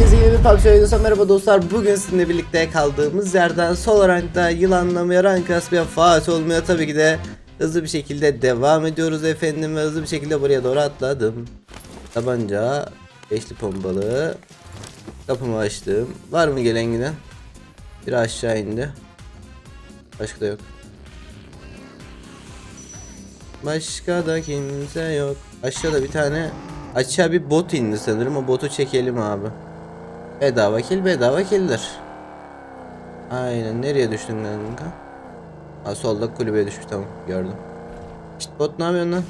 Hepinize yeni bir PUBG videosu merhaba dostlar. Bugün sizinle birlikte kaldığımız yerden sol rankta yılanlamaya, rank kasmaya, Fatih olmaya tabii ki de hızlı bir şekilde devam ediyoruz efendim ve hızlı bir şekilde buraya doğru atladım. Tabanca, beşli pompalı, kapımı açtım. Var mı gelen giden? Biri aşağı indi. Başka da yok. Başka da kimse yok. Aşağıda bir tane aşağı bir bot indi sanırım. O botu çekelim abi. Bedava kill bedava killdir. Aynen nereye düştün kanka? Ha solda kulübeye düşmüş tamam gördüm. Şşt bot ne yapıyorsun lan?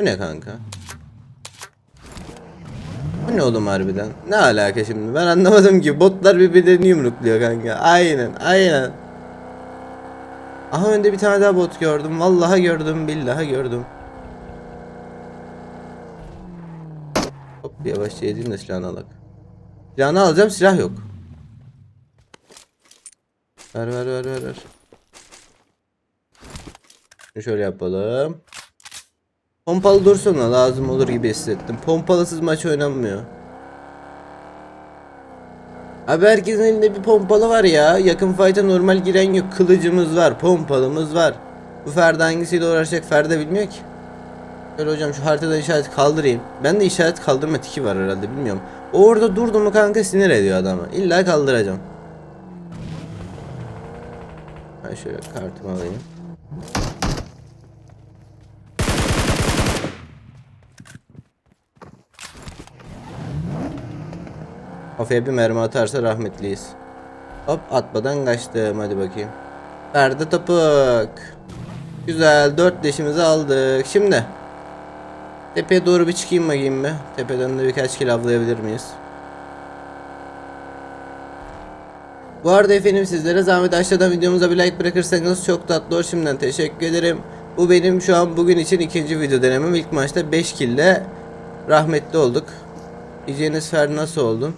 Bu ne kanka? Bu ne oğlum harbiden? Ne alaka şimdi? Ben anlamadım ki. Botlar birbirlerini yumrukluyor kanka. Aynen, aynen. Aha önde bir tane daha bot gördüm. Vallahi gördüm, billahi gördüm. Hop yavaşça de silahını alak. Silahını alacağım, silah yok. Ver ver ver ver ver. Şöyle yapalım. Pompalı dursana lazım olur gibi hissettim. Pompalısız maç oynanmıyor. Abi herkesin elinde bir pompalı var ya. Yakın fight'a normal giren yok. Kılıcımız var, pompalımız var. Bu Ferdi hangisiyle uğraşacak Ferdi bilmiyor ki. Şöyle hocam şu haritadan işaret kaldırayım. Ben de işaret kaldırma tiki var herhalde bilmiyorum. O orada durdu mu kanka sinir ediyor adamı. İlla kaldıracağım. Ben şöyle kartımı alayım. Kafaya bir mermi atarsa rahmetliyiz. Hop atmadan kaçtım hadi bakayım. Ferdi tapık. Güzel dört leşimizi aldık. Şimdi tepeye doğru bir çıkayım bakayım mı? Tepeden de birkaç kill avlayabilir miyiz? Bu arada efendim sizlere zahmet aşağıdan videomuza bir like bırakırsanız çok tatlı olur. Şimdiden teşekkür ederim. Bu benim şu an bugün için ikinci video denemem. İlk maçta 5 kill ile rahmetli olduk. Diyeceğiniz Fer nasıl oldun?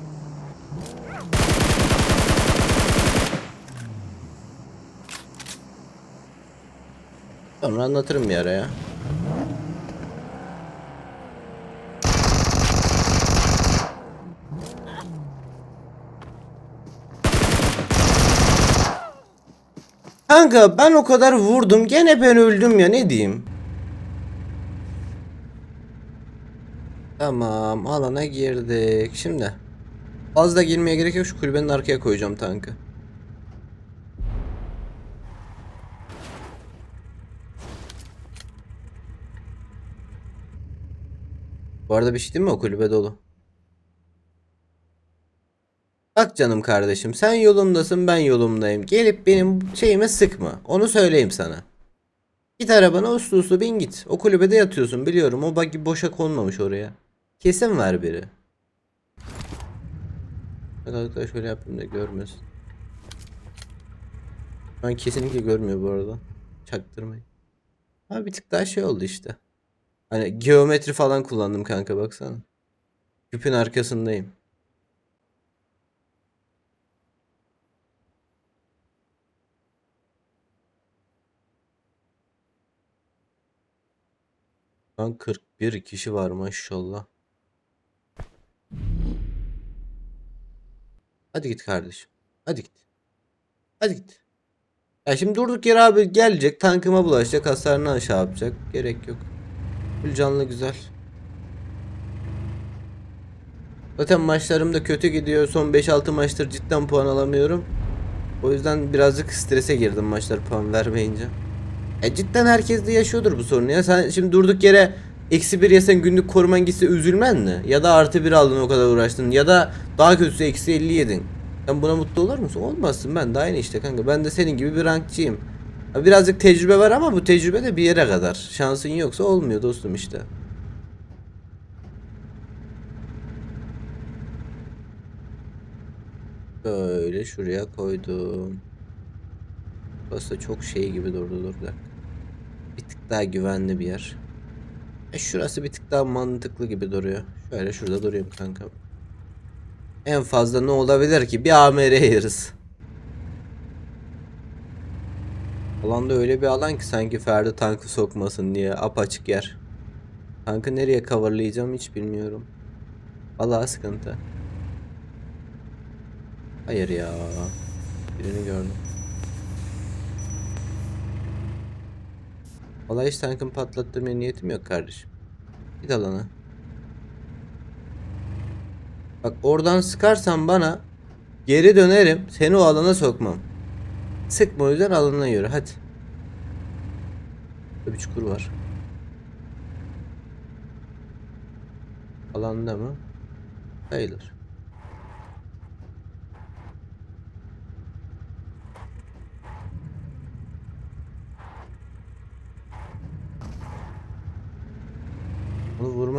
Sonra anlatırım bir ara ya. Kanka ben o kadar vurdum gene ben öldüm ya ne diyeyim. Tamam alana girdik. Şimdi fazla girmeye gerek yok şu kulübenin arkaya koyacağım tankı. Bu arada bir şey değil mi o kulübe dolu. Bak canım kardeşim sen yolumdasın ben yolumdayım. Gelip benim şeyime sıkma. Onu söyleyeyim sana. Git arabana uslu uslu bin git. O kulübede yatıyorsun biliyorum. O bak boşa konmamış oraya. Kesin var biri. Bak arkadaş şöyle yapayım da görmesin. Şu an kesinlikle görmüyor bu arada. Çaktırmayın. Abi bir tık daha şey oldu işte. Hani geometri falan kullandım kanka baksana. Küpün arkasındayım. Şu an 41 kişi var maşallah. Hadi git kardeşim. Hadi git. Hadi git. Ya şimdi durduk yere abi gelecek tankıma bulaşacak hasarını aşağı yapacak. Gerek yok. Full canlı güzel. Zaten maçlarım da kötü gidiyor. Son 5-6 maçtır cidden puan alamıyorum. O yüzden birazcık strese girdim maçlar puan vermeyince. E cidden herkes de yaşıyordur bu sorunu ya. Sen şimdi durduk yere eksi bir yesen günlük koruman gitse üzülmen mi? Ya da artı bir aldın o kadar uğraştın. Ya da daha kötüsü eksi 50 yedin. Sen buna mutlu olur musun? Olmazsın ben de aynı işte kanka. Ben de senin gibi bir rankçıyım. Birazcık tecrübe var ama bu tecrübe de bir yere kadar. Şansın yoksa olmuyor dostum işte. Böyle şuraya koydum. Burası çok şey gibi durdu dur bir dakika. Bir tık daha güvenli bir yer. E şurası bir tık daha mantıklı gibi duruyor. Şöyle şurada durayım kanka. En fazla ne olabilir ki? Bir AMR yeriz. Alanda öyle bir alan ki sanki Ferdi tankı sokmasın diye apaçık yer. Tankı nereye coverlayacağım hiç bilmiyorum. Vallahi sıkıntı. Hayır ya. Birini gördüm. Vallahi hiç tankın patlattırmaya niyetim yok kardeşim. Git alana. Bak oradan sıkarsan bana geri dönerim. Seni o alana sokmam. Sıkma o yüzden alana yürü hadi. Burada bir çukur var. Alanda mı? Sayılır.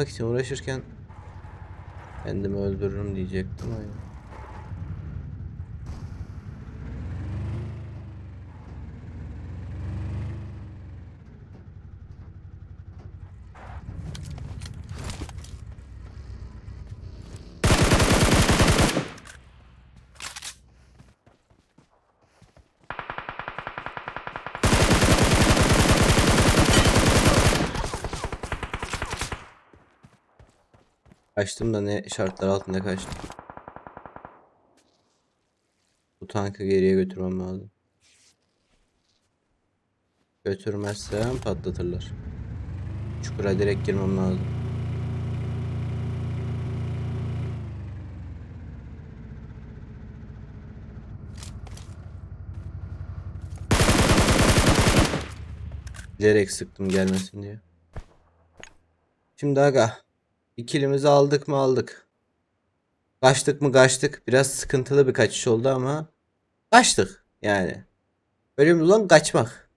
Vurmak için uğraşırken kendimi öldürürüm diyecektim. Ama Kaçtım da ne şartlar altında kaçtım. Bu tankı geriye götürmem lazım. Götürmezsem patlatırlar. Çukura direkt girmem lazım. Bilerek sıktım gelmesin diye. Şimdi aga ikilimizi aldık mı aldık. Kaçtık mı kaçtık. Biraz sıkıntılı bir kaçış oldu ama kaçtık yani. Önemli olan kaçmak.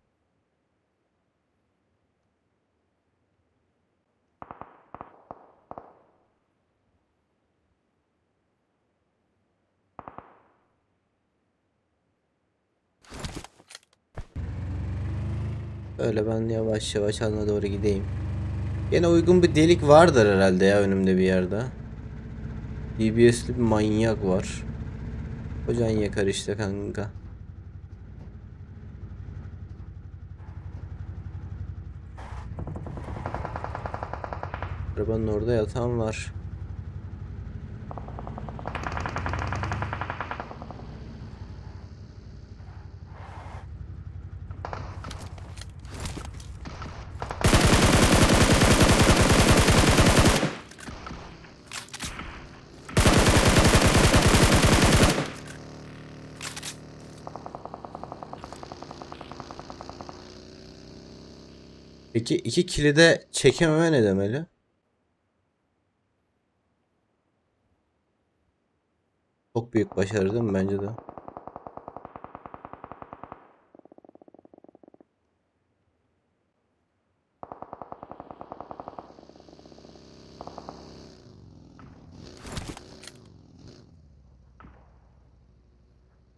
Öyle ben yavaş yavaş alana doğru gideyim. Yine uygun bir delik vardır herhalde ya önümde bir yerde. DBS'li bir manyak var. Kocan yakar işte kanka. Arabanın orada yatan var. Peki iki kilide çekememe ne demeli? Çok büyük başarı değil mi bence de?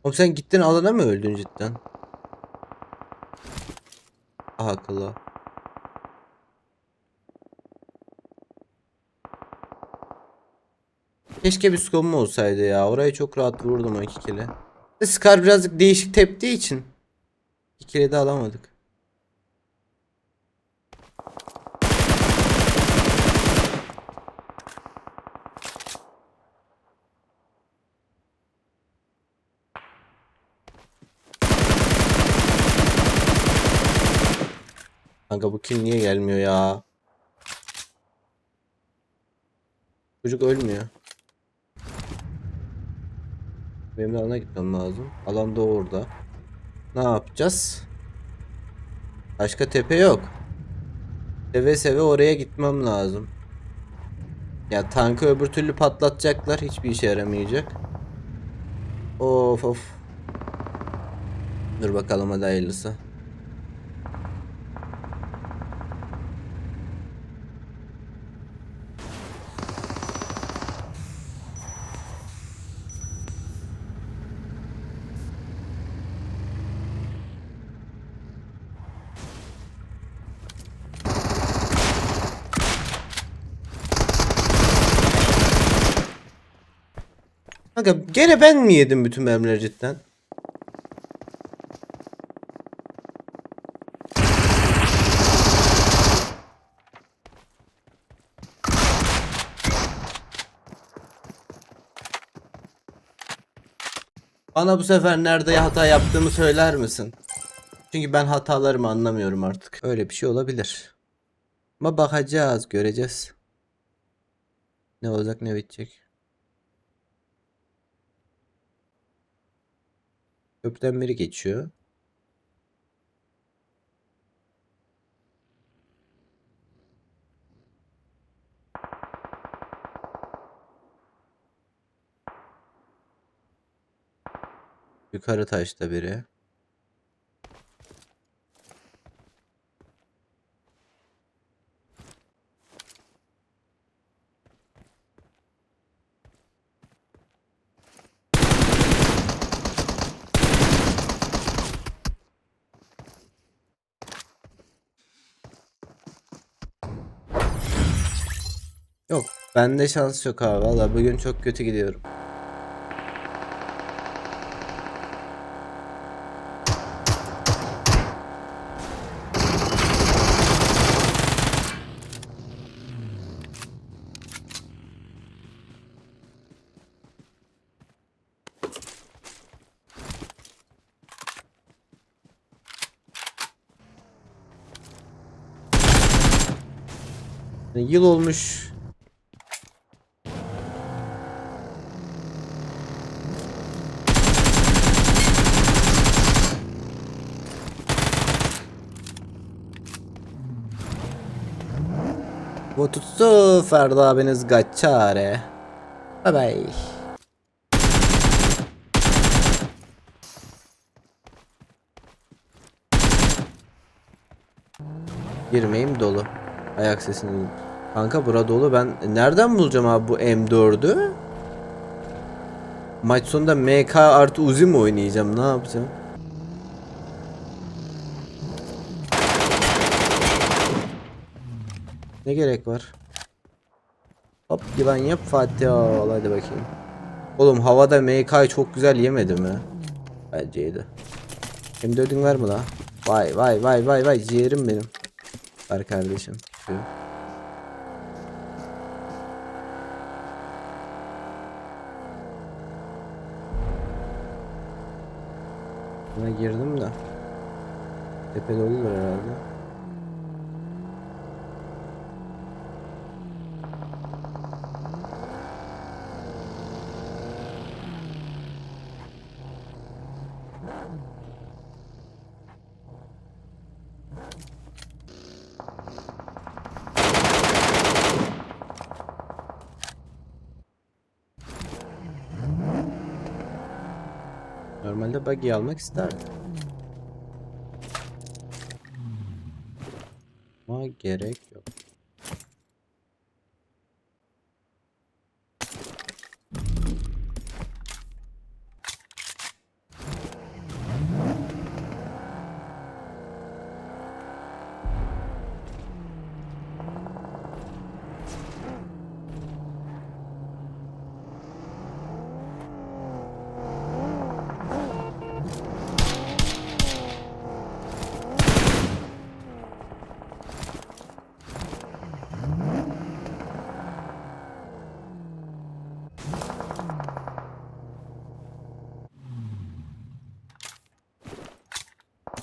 Oğlum sen gittin alana mı öldün cidden? Ah akıllı. Keşke bir scope'um olsaydı ya. Orayı çok rahat vurdum o iki kile. Scar birazcık değişik teptiği için iki kile de alamadık. Kanka bu kill niye gelmiyor ya? Çocuk ölmüyor. Benim gitmem lazım. Alan da orada. Ne yapacağız? Başka tepe yok. Seve seve oraya gitmem lazım. Ya tankı öbür türlü patlatacaklar. Hiçbir işe yaramayacak. Of of. Dur bakalım hadi hayırlısı. Gene ben mi yedim bütün mermileri cidden? Bana bu sefer nerede hata yaptığımı söyler misin? Çünkü ben hatalarımı anlamıyorum artık. Öyle bir şey olabilir. Ama bakacağız, göreceğiz. Ne olacak ne bitecek. Köprüden biri geçiyor. Yukarı taşta biri. Yok, bende şans yok abi. Valla bugün çok kötü gidiyorum. Yıl olmuş. Bu tuttu Ferda abiniz gaçare. Bye bye. Girmeyim dolu. Ayak sesini. Kanka bura dolu. Ben nereden bulacağım abi bu M4'ü? Maç sonunda MK artı Uzi mi oynayacağım? Ne yapacağım? Ne gerek var? Hop yılan yap Fatih ol hadi bakayım. Oğlum havada MK'yı çok güzel yemedi mi? Bence yedi. M4'ün var mı la? Vay vay vay vay vay ciğerim benim. Var kardeşim. Buna girdim de. Tepede olur herhalde. Normalde buggy almak isterdim. Ama gerek yok.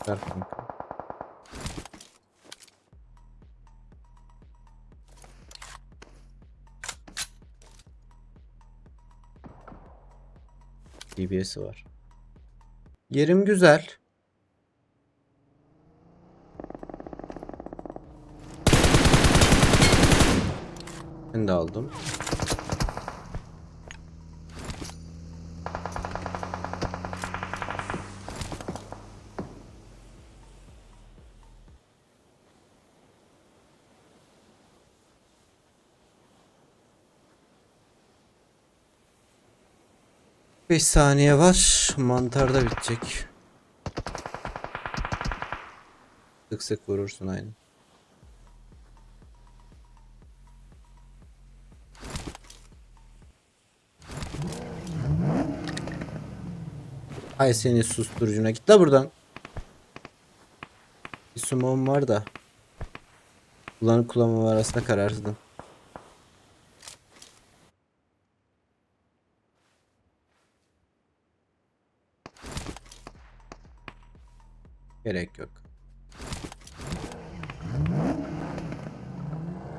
Ver kanka. DBS'i var. Yerim güzel. Ben de aldım. Beş saniye var. Mantarda bitecek. Sık sık vurursun aynı. Ay seni susturucuna git la buradan. Bir sumom var da. Kullanıp kullanmama arasında kararsızım. Gerek yok.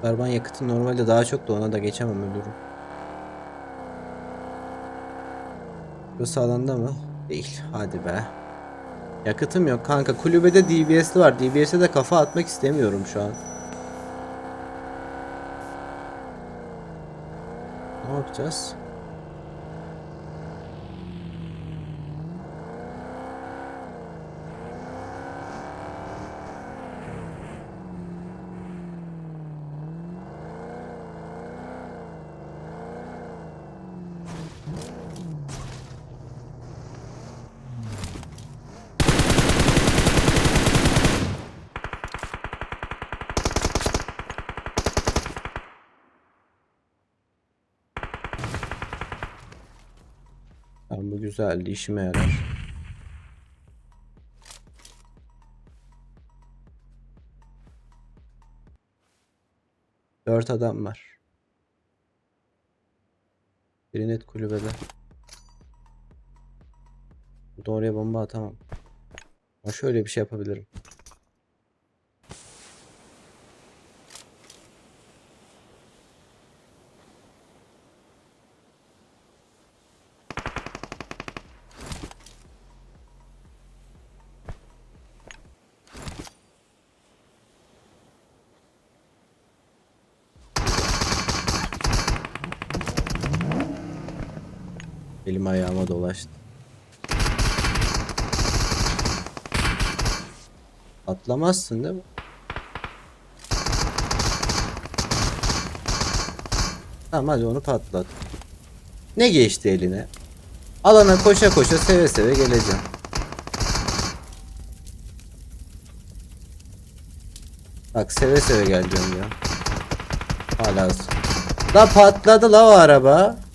Karbon yakıtı normalde daha çok da ona da geçemem ölürüm. Burası alanda mı? Değil. Hadi be. Yakıtım yok kanka. Kulübede DBS'li var. DBS'e de kafa atmak istemiyorum şu an. Ne yapacağız? Tamam bu güzeldi. işime yarar. Dört adam var. Biri net kulübede. Burada oraya bomba atamam. Ama şöyle bir şey yapabilirim. Elim ayağıma dolaştı. Atlamazsın değil mi? Tamam hadi onu patlat. Ne geçti eline? Alana koşa koşa seve seve geleceğim. Bak seve seve geleceğim ya. Hala. La patladı la o araba.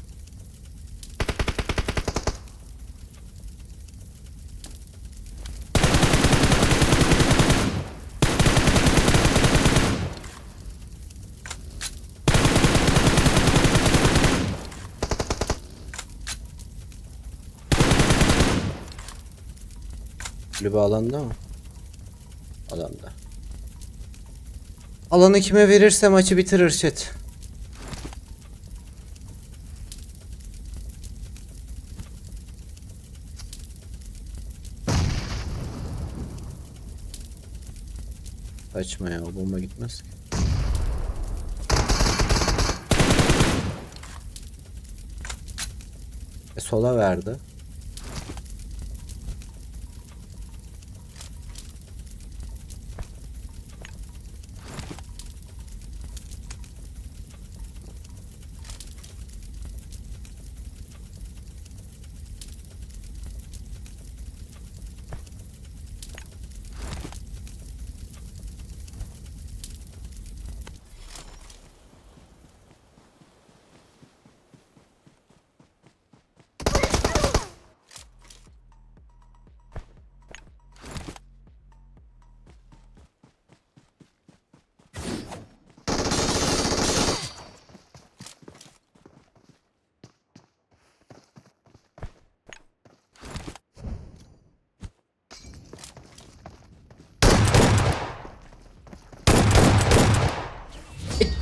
Kulübe alanda mı? Alanda. Alanı kime verirse maçı bitirir chat. Kaçma ya o bomba gitmez ki. E, sola verdi.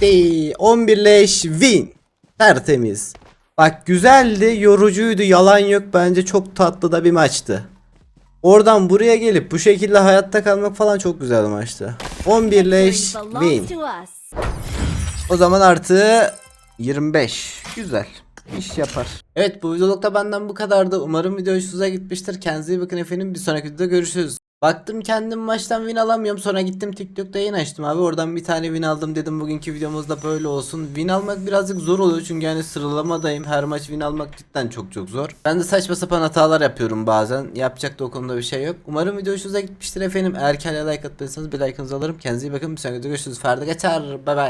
Bitti. 11 leş win. Tertemiz. Bak güzeldi, yorucuydu, yalan yok. Bence çok tatlı da bir maçtı. Oradan buraya gelip bu şekilde hayatta kalmak falan çok güzel bir maçtı. 11 leş win. O zaman artı 25. Güzel. İş yapar. Evet bu videolukta benden bu kadardı. Umarım video hoşunuza gitmiştir. Kendinize iyi bakın efendim. Bir sonraki videoda görüşürüz. Baktım kendim maçtan win alamıyorum. Sonra gittim TikTok'ta yayın açtım abi. Oradan bir tane win aldım dedim. Bugünkü videomuzda böyle olsun. Win almak birazcık zor oluyor. Çünkü yani sıralamadayım. Her maç win almak cidden çok çok zor. Ben de saçma sapan hatalar yapıyorum bazen. Yapacak da o konuda bir şey yok. Umarım video hoşunuza gitmiştir efendim. Eğer hala like atmadıysanız bir like'ınızı alırım. Kendinize iyi bakın. Bir sonraki videoda görüşürüz. Ferdi geçer. Bay bay.